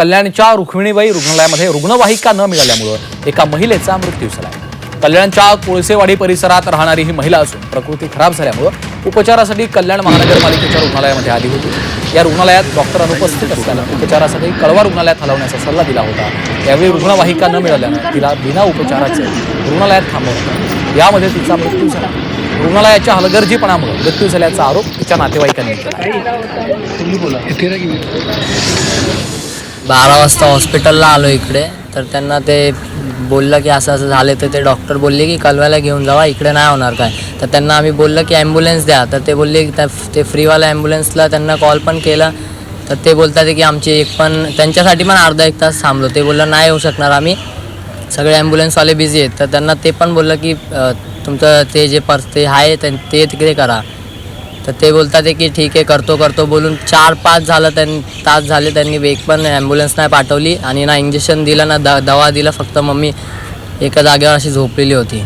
कल्याणच्या रुक्मिणीबाई रुग्णालयामध्ये रुग्णवाहिका न मिळाल्यामुळं एका महिलेचा मृत्यू झाला. कल्याणच्या कोळसेवाडी परिसरात राहणारी ही महिला असून प्रकृती खराब झाल्यामुळं उपचारासाठी कल्याण महानगरपालिकेच्या रुग्णालयामध्ये आली होती. या रुग्णालयात डॉक्टर अनुपस्थित असल्यानं उपचारासाठी कळवा रुग्णालयात हलवण्याचा सल्ला दिला होता. यावेळी रुग्णवाहिका न मिळाल्यानं तिला बिना उपचाराचे रुग्णालयात थांबवण्यात आलं यामध्ये तिचा मृत्यू झाला. रुग्णालयाच्या हलगर्जीपणामुळे मृत्यू झाल्याचा आरोप तिच्या नातेवाईकांनी केला. बारा वाजता हॉस्पिटलला आलो इकडे. तर त्यांना ते बोललं की असं असं झालं तर ते डॉक्टर बोलले की कलव्याला घेऊन जावा इकडे नाही होणार काय. तर त्यांना आम्ही बोललं की ॲम्ब्युलन्स द्या. तर ते बोलले की त्या ते फ्रीवाल्या ॲम्ब्युलन्सला त्यांना कॉल पण केला. तर ते बोलतात की आमची एक पण त्यांच्यासाठी पण अर्धा एक तास थांबलो. ते बोललं नाही येऊ शकणार आम्ही. सगळे ॲम्ब्युलन्सवाले बिझी आहेत. तर त्यांना ते पण बोललं की तुमचं ते जे पर्स ते आहे ते ते तिकडे करा. तर ते बोलतात आहे की ठीक आहे करतो करतो बोलून चार पाच झालं त्यां तास झाले त्यांनी एक पण ॲम्ब्युलन्स नाही पाठवली आणि ना इंजेक्शन दिलं ना द दवा दिला फक्त मम्मी एका जागेवर अशी झोपलेली होती.